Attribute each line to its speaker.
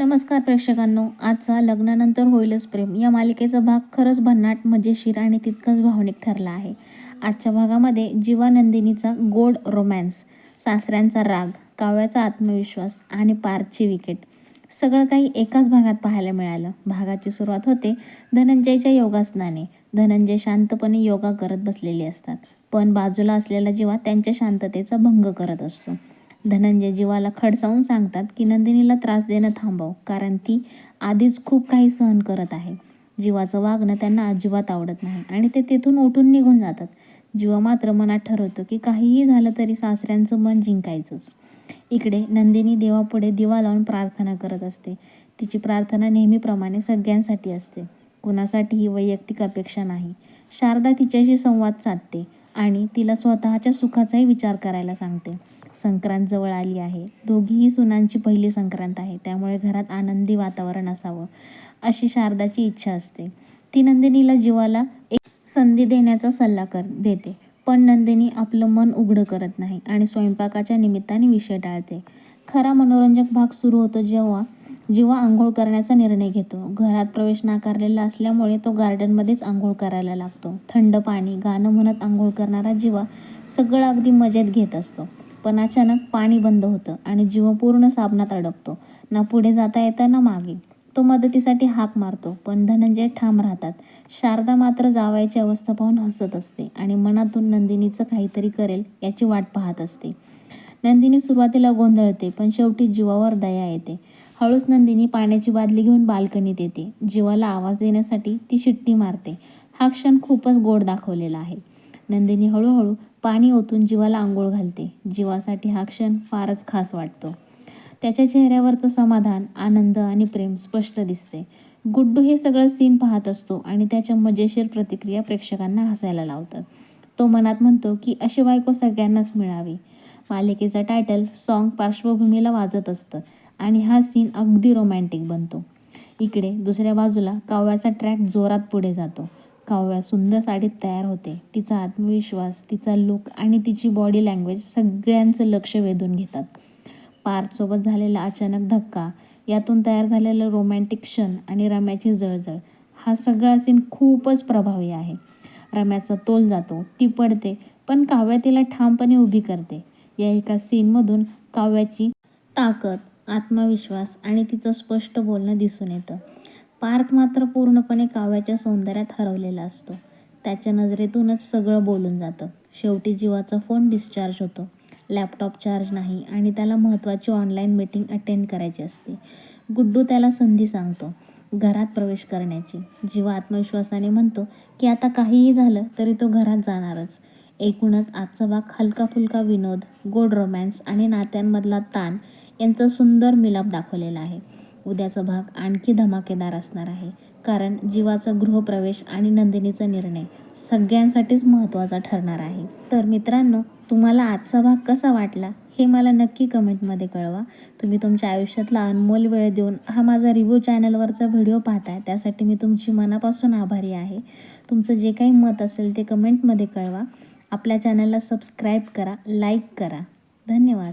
Speaker 1: नमस्कार प्रेक्षकांनो आजचा लग्नानंतर होईलच प्रेम. या मालिकेचा भाग खरंच भन्नाट मजेशीर आणि तितकंच भावनिक ठरला आहे. आजच्या भागामध्ये जीवानंदिनीचा गोड रोमॅन्स सासऱ्यांचा राग काव्याचा आत्मविश्वास आणि पारची विकेट. सगळं काही एकाच भागात पाहायला मिळालं. भागाची सुरुवात होते धनंजयच्या योगासनाने. धनंजय शांतपणे योगा करत बसलेले असतात. पण बाजूला असलेला जीवा त्यांच्या शांततेचा भंग करत असतो. धनंजय जीवाला खडसावून सांगतात की नंदिनीला त्रास देणं थांबव कारण ती आधीच खूप काही सहन करत आहे. जीवाचं वागणं त्यांना अजिबात आवडत नाही आणि ते तिथून उठून निघून जातात. जीवा मात्र मनात ठरवतो की काहीही झालं तरी सासऱ्यांचं मन जिंकायचंच. इकडे नंदिनी देवापुढे दिवा लावून प्रार्थना करत असते. तिची प्रार्थना नेहमीप्रमाणे सगळ्यांसाठी असते. कुणासाठीही वैयक्तिक अपेक्षा नाही. शारदा तिच्याशी संवाद साधते. आणि तिला स्वतःच्या सुखाचाही विचार करायला सांगते. संक्रांत जवळ आली आहे. दोघीही सुनांची पहिली संक्रांत आहे. त्यामुळे घरात आनंदी वातावरण असावं अशी शारदाची इच्छा असते. ती नंदिनीला जीवाला एक संधी देण्याचा सल्ला कर देते. पण नंदिनी आपलं मन उघडं करत नाही आणि स्वयंपाकाच्या निमित्ताने विषय टाळते. खरा मनोरंजक भाग सुरू होतो जेव्हा जीवा आंघोळ करण्याचा निर्णय घेतो. घरात प्रवेश नाकारलेला असल्यामुळे तो गार्डनमध्येच आंघोळ करायला लागतो. थंड पाणी गाणं म्हणत आंघोळ करणारा जीवा सगळं अगदी मजेत घेत असतो. पण अचानक पाणी बंद होतं आणि जीव पूर्ण साबणात अडकतो. ना पुढे जाता येतं ना मागे. तो मदतीसाठी हाक मारतो पण धनंजय ठाम राहतात. शारदा मात्र जावायची अवस्था पाहून हसत असते आणि मनातून नंदिनीचं काहीतरी करेल याची वाट पाहत असते. नंदिनी सुरुवातीला गोंधळते पण शेवटी जीवावर दया येते. हळूच नंदिनी पाण्याची बादली घेऊन बाल्कनीत येते. जीवाला आवाज देण्यासाठी ती शिट्टी मारते. हा क्षण खूपच गोड दाखवलेला आहे. नंदिनी हळूहळू पाणी ओतून जीवाला आंघोळ घालते. जीवासाठी हा क्षण फारच खास वाटतो. त्याच्या चेहऱ्यावरचं समाधान आनंद आणि प्रेम स्पष्ट दिसते. गुड्डू हे सगळं सीन पाहत असतो आणि त्याच्या मजेशीर प्रतिक्रिया प्रेक्षकांना हसायला लावतात. तो मनात म्हणतो की अशी बायको सगळ्यांनाच मिळावी. मालिकेचं टायटल सॉन्ग पार्श्वभूमीला वाजत असतं. आणि हा सीन अगदी रोमॅन्टिक बनतो. इकडे दुसऱ्या बाजूला काव्याचा ट्रॅक जोरात पुढे जातो. काव्या सुंदर साडीत तयार होते. तिचा आत्मविश्वास तिचा लुक आणि तिची बॉडी लँग्वेज सगळ्यांचं लक्ष वेधून घेतात. पार्थसोबत झालेला अचानक धक्का यातून तयार झालेलं रोमॅन्टिक क्षण आणि रम्याची जळजळ हा सगळा सीन खूपच प्रभावी आहे. रम्याचा तोल जातो ती पडते पण काव्या तिला ठामपणे उभी करते. या एका सीनमधून काव्याची ताकद आत्मविश्वास आणि तिचं स्पष्ट बोलणं दिसून येतं. पार्थ मात्र पूर्णपणे काव्याच्या सौंदर्यात हरवलेला असतो. त्याच्या नजरेतूनच सगळं बोलून जातं. शेवटी जीवाचा फोन डिस्चार्ज होतो. लॅपटॉप चार्ज नाही आणि त्याला महत्त्वाची ऑनलाईन मीटिंग अटेंड करायची असते. गुड्डू त्याला संधी सांगतो घरात प्रवेश करण्याची. जीवा आत्मविश्वासाने म्हणतो की आता काहीही झालं तरी तो घरात जाणारच. एकूणच आजचा भाग हलका फुलका विनोद गोड रोमॅन्स आणि नात्यांमधला ताण यांचा सुंदर मिलाप दाखवलेला आहे. उद्याचा भाग आणखी धमाकेदार असणार आहे कारण जीवाचा गृहप्रवेश आणि नंदिनीचा निर्णय सगळ्यांसाठीच महत्त्वाचा ठरणार आहे. तर मित्रांनो तुम्हाला आजचा भाग कसा वाटला हे मला नक्की कमेंटमध्ये कळवा. तुम्ही तुमच्या आयुष्यातला अनमोल वेळ देऊन हा माझा रिव्ह्यू चॅनलवरचा व्हिडिओ पाहताय त्यासाठी मी तुमची मनापासून आभारी आहे. तुमचं जे काही मत असेल ते कमेंटमध्ये कळवा. आपल्या चॅनलला सबस्क्राईब करा लाईक करा. धन्यवाद.